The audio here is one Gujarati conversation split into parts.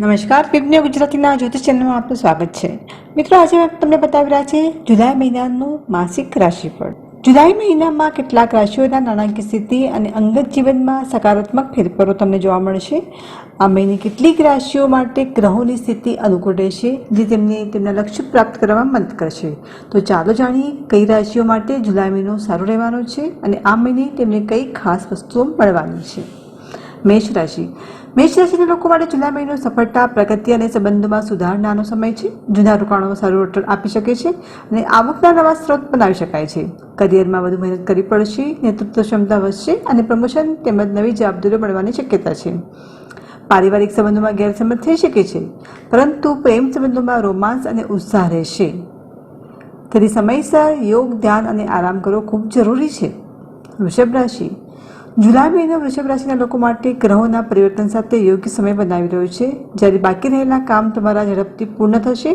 નમસ્કાર વિજ્ઞ ગુજરાતીના જ્યોતિષ ચેનલમાં આપનું સ્વાગત છે. મિત્રો, આજે તમને બતાવી રહ્યા છે જુલાઈ મહિનાનું માસિક રાશિફળ. જુલાઈ મહિનામાં કેટલાક રાશિઓના નાણાકીય સ્થિતિ અને અંગત જીવનમાં સકારાત્મક ફેરફારો તમને જોવા મળશે. આ મહિને કેટલીક રાશિઓ માટે ગ્રહોની સ્થિતિ અનુકૂળ રહેશે, જે તેમને તેમના લક્ષ્ય પ્રાપ્ત કરવામાં મદદ કરશે. તો ચાલો જાણીએ કઈ રાશિઓ માટે જુલાઈ મહિનો સારો રહેવાનો છે અને આ મહિને તેમને કઈ ખાસ વસ્તુઓ મળવાની છે. મેષ રાશિ. મેષ રાશિના લોકો માટે જુલાઈ મહિનો સફળતા, પ્રગતિ અને સંબંધોમાં સુધારણાનો સમય છે. જૂના રોકાણો સારું વળતર આપી શકે છે અને આવકના નવા સ્ત્રોત બનાવી શકાય છે. કરિયરમાં વધુ મહેનત કરવી પડશે નેતૃત્વ ક્ષમતા વધશે અને પ્રમોશન તેમજ નવી જવાબદારીઓ મળવાની શક્યતા છે. પારિવારિક સંબંધોમાં ગેરસમજ થઈ શકે છે, પરંતુ પ્રેમ સંબંધોમાં રોમાંસ અને ઉત્સાહ રહેશે. તેથી સમયસર યોગ, ધ્યાન અને આરામ કરવો ખૂબ જરૂરી છે. વૃષભ રાશિ જુલાઈ મહિનો વૃષભ રાશિના લોકો માટે ગ્રહોના પરિવર્તન સાથે યોગ્ય સમય બનાવી રહ્યો છે. જ્યારે બાકી રહેલા કામ તમારા ઝડપથી પૂર્ણ થશે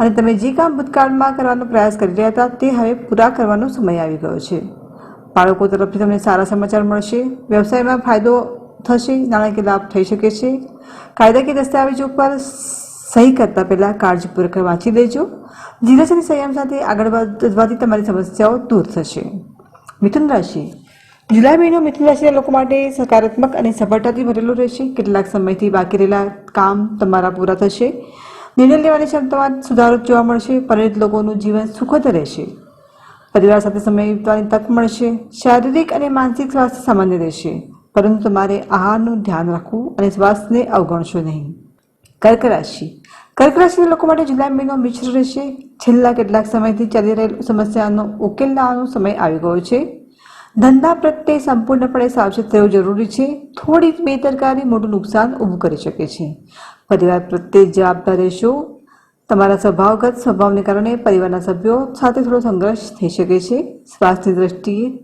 અને તમે જે કામ ભૂતકાળમાં કરવાનો પ્રયાસ કરી રહ્યા હતા તે હવે પૂરા કરવાનો સમય આવી ગયો છે. બાળકો તરફથી તમને સારા સમાચાર મળશે. વ્યવસાયમાં ફાયદો થશે, નાણાકીય લાભ થઈ શકે છે. કાયદાકીય દસ્તાવેજો પર સહી કરતાં પહેલાં કાળજીપૂર્વક વાંચી લેજો. ધીરજ અને સંયમ સાથે આગળ વધવાથી તમારી સમસ્યાઓ દૂર થશે. મિથુન રાશિ. જુલાઈ મહિનો મિથુન રાશિના લોકો માટે સકારાત્મક અને સફળતાથી ભરેલો રહેશે. કેટલાક સમયથી બાકી રહેલા કામ તમારા પૂરા થશે. નિર્ણય લેવાની ક્ષમતામાં સુધારો જોવા મળશે. પરિણિત લોકોનું જીવન સુખદ રહેશે. પરિવાર સાથે સમય વિતવાની તક મળશે. શારીરિક અને માનસિક સ્વાસ્થ્ય સામાન્ય રહેશે. પરંતુ તમારે આહારનું ધ્યાન રાખવું અને સ્વાસ્થ્યને અવગણશો નહીં. કર્ક રાશિ. કર્ક રાશિના લોકો માટે જુલાઈ મહિનો મિશ્ર રહેશે. છેલ્લા કેટલાક સમયથી ચાલી રહેલ સમસ્યાનો ઉકેલ લાવવાનો સમય આવી ગયો છે. ધંધા પ્રત્યે સંપૂર્ણપણે સાવચેત રહેવું જરૂરી છે. થોડી બેદરકારી મોટું નુકસાન ઊભું કરી શકે છે. પરિવાર પ્રત્યે જવાબદાર રહેશો. તમારા સ્વભાવગત સ્વભાવને કારણે પરિવારના સભ્યો સાથે થોડો સંઘર્ષ થઈ શકે છે. સ્વાસ્થ્યની દ્રષ્ટિએ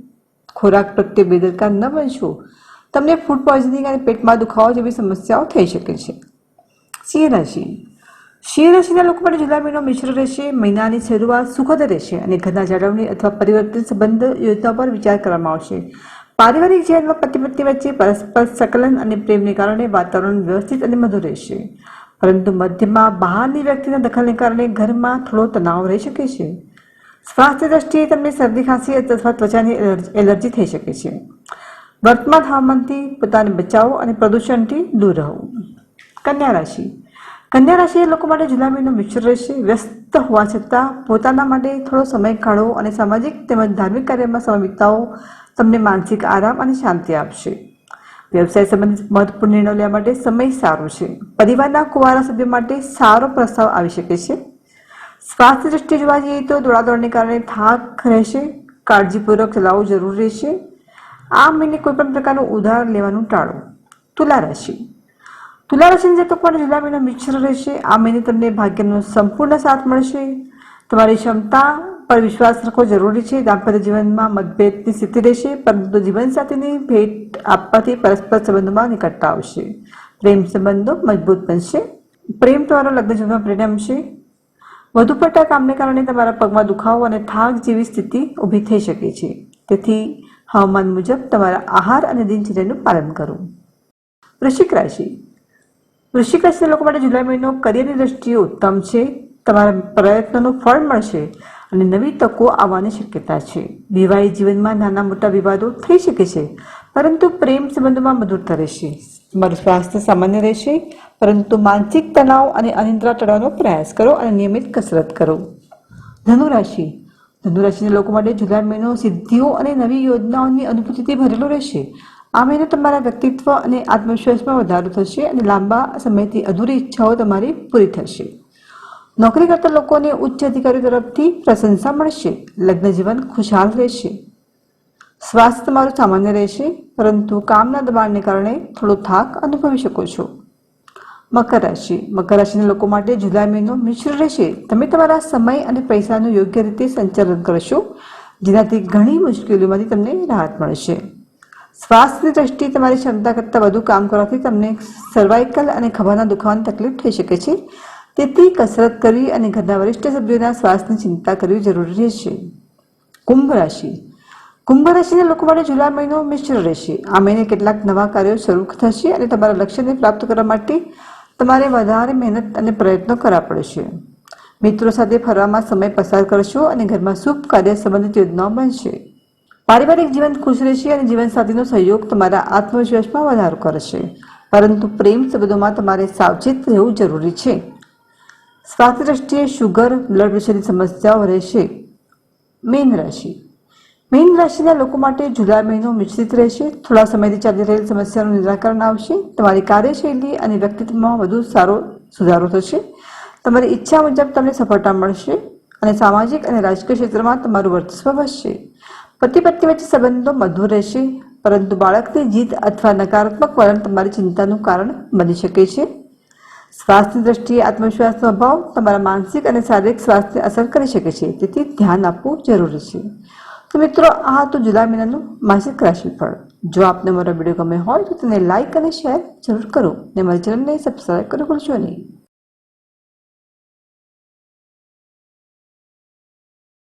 ખોરાક પ્રત્યે બેદરકાર ન બનશો. તમને ફૂડ પોઈઝનિંગ અને પેટમાં દુખાવો જેવી સમસ્યાઓ થઈ શકે છે. સિંહ રાશિ. સિંહ રાશિના લોકો માટે જુલાઈ મહિનો મિશ્ર રહેશે મહિનાની શરૂઆત સુખદ રહેશે અને ઘરના જાળવણી અથવા પરિવર્તન સંબંધ યોજના પર વિચાર કરવામાં આવશે. પારિવારિક જીવનમાં પતિ પત્ની વચ્ચે પરસ્પર સંકલન અને પ્રેમને કારણે વાતાવરણ વ્યવસ્થિત અને મધુર રહેશે. પરંતુ મધ્યમાં બહારની વ્યક્તિના દખલને કારણે ઘરમાં થોડો તણાવ રહી શકે છે. સ્વાસ્થ્ય દ્રષ્ટિએ તમને શરદી, ખાંસી અથવા ત્વચાની એલર્જી થઈ શકે છે. વર્તમાન હવામાનથી પોતાને બચાવો અને પ્રદૂષણથી દૂર રહો. કન્યા રાશિ. કન્યા રાશિ લોકો માટે જુલામીનો મહિનો મિશ્ર રહેશે, વ્યસ્ત હોવા છતાં પોતાના માટે થોડો સમય કાઢો અને સામાજિક તેમજ ધાર્મિક કાર્યમાં સમય વિતાવો, તમને માનસિક આરામ અને શાંતિ આપશે. વ્યવસાય સંબંધિત મહત્વપૂર્ણ નિર્ણયો લેવા માટે સમય સારો છે. પરિવારના કુવારા સભ્ય માટે સારો પ્રસ્તાવ આવી શકે છે. સ્વાસ્થ્ય દ્રષ્ટિએ જોવા જઈએ તો દોડાદોડને કારણે થાક રહેશે, કાળજીપૂર્વક ચલાવવું જરૂરી રહેશે. આ મહિને કોઈપણ પ્રકારનું ઉધાર લેવાનું ટાળો. તુલા રાશિ. તુલા રાશિના જાતકો માટે લીલા મહિના મિશ્ર રહેશે. આ મહિને તમને ભાગ્યનો સંપૂર્ણ સાથ મળશે. તમારી ક્ષમતા પર વિશ્વાસ રાખવો જરૂરી છે. દાંપત્ય જીવનમાં મતભેદની સ્થિતિ રહેશે, પરંતુ જીવનસાથીની ભેટ આપવાથી પરસ્પર સંબંધોમાં નિકટતા આવશે. પ્રેમ સંબંધો મજબૂત બનશે. પ્રેમ તમારો લગ્ન જીવનમાં પરિણમશે વધુ પડતા કામને કારણે તમારા પગમાં દુખાવો અને થાક જેવી સ્થિતિ ઊભી થઈ શકે છે. તેથી હવામાન મુજબ તમારા આહાર અને દિનચર્યાનું પાલન કરો. વૃશ્ચિક રાશિ. વૃશ્ચિક રાશિના લોકો માટે જુલાઈ મહિનો કરિયરની દ્રષ્ટિએ ઉત્તમ છે. તમારા પ્રયત્નોનું ફળ મળશે અને નવી તકો આવવાની શક્યતા છે. વિવાહિત જીવનમાં નાના મોટા વિવાદો થઈ શકે છે, પરંતુ પ્રેમ સંબંધોમાં મધુરતા રહેશે. તમારું સ્વાસ્થ્ય સામાન્ય રહેશે, પરંતુ માનસિક તણાવ અને અનિદ્રા ટાળવાનો પ્રયાસ કરો અને નિયમિત કસરત કરો. ધનુ રાશિ ધનુ રાશિના લોકો માટે જુલાઈ મહિનો સિદ્ધિઓ અને નવી યોજનાઓની અનુભૂતિથી ભરેલો રહેશે. આ મહિને તમારા વ્યક્તિત્વ અને આત્મવિશ્વાસમાં વધારો થશે અને લાંબા સમયથી અધૂરી ઈચ્છાઓ તમારી પૂરી થશે. નોકરી કરતા લોકોને ઉચ્ચ અધિકારીઓ તરફથી પ્રશંસા મળશે, લગ્ન જીવન ખુશહાલ રહેશે. સ્વાસ્થ્ય તમારું સામાન્ય રહેશે, પરંતુ કામના દબાણને કારણે થોડો થાક અનુભવી શકો છો. મકર રાશિ. મકર રાશિના લોકો માટે જુલાઈ મહિનો મિશ્ર રહેશે. તમે તમારા સમય અને પૈસાનું યોગ્ય રીતે સંચાલન કરશો, જેનાથી ઘણી મુશ્કેલીઓમાંથી તમને રાહત મળશે. સ્વાસ્થ્યની દ્રષ્ટિએ તમારી ક્ષમતા કરતાં વધુ કામ કરવાથી તમને સર્વાઇકલ અને ખભાના દુખાવાની તકલીફ થઈ શકે છે. તેથી કસરત કરવી અને ઘરના વરિષ્ઠ સભ્યોના સ્વાસ્થ્યની ચિંતા કરવી જરૂરી રહેશે. કુંભ રાશિ. કુંભ રાશિના લોકો માટે જુલાઈ મહિનો મિશ્ર રહેશે. આ મહિને કેટલાક નવા કાર્યો શરૂ થશે અને તમારા લક્ષ્યને પ્રાપ્ત કરવા માટે તમારે વધારે મહેનત અને પ્રયત્નો કરવા પડશે. મિત્રો સાથે ફરવામાં સમય પસાર કરશો અને ઘરમાં શુભ કાર્ય સંબંધિત યોજનાઓ બનશે. પારિવારિક જીવન ખુશ રહેશે અને જીવનસાથીનો સહયોગ તમારા આત્મવિશ્વાસમાં વધારો કરશે. પરંતુ પ્રેમ સંબંધોમાં તમારે સાવચેત રહેવું જરૂરી છે. સ્વાસ્થ્ય દ્રષ્ટિએ શુગર બ્લડ પ્રેશરની સમસ્યાઓ રહેશે. મીન રાશિ. મીન રાશિના લોકો માટે જુલાઈ મહિનો મિશ્રિત રહેશે. થોડા સમયથી ચાલી રહેલી સમસ્યાનું નિરાકરણ આવશે. તમારી કાર્યશૈલી અને વ્યક્તિત્વમાં વધુ સારો સુધારો થશે. તમારી ઈચ્છા મુજબ તમને સફળતા મળશે અને સામાજિક અને રાજકીય ક્ષેત્રમાં તમારું વર્ચસ્વ વધશે. પતિ પત્ની વચ્ચે સંબંધો મધુર રહેશે, પરંતુ બાળકની જીદ અથવા નકારાત્મક વલણ તમારી ચિંતાનું કારણ બની શકે છે. સ્વાસ્થ્યની દ્રષ્ટિએ આત્મવિશ્વાસનો અભાવ તમારા માનસિક અને શારીરિક સ્વાસ્થ્યને અસર કરી શકે છે, તેથી ધ્યાન આપવું જરૂરી છે. તો મિત્રો, આ હતું જુદા મહિનાનું માસિક રાશિફળ. જો આપને મારો વીડિયો ગમે હોય તો તેને લાઇક અને શેર જરૂર કરો અને મારી ચેનલને સબસ્ક્રાઈબ કરો ભૂલશો નહીં.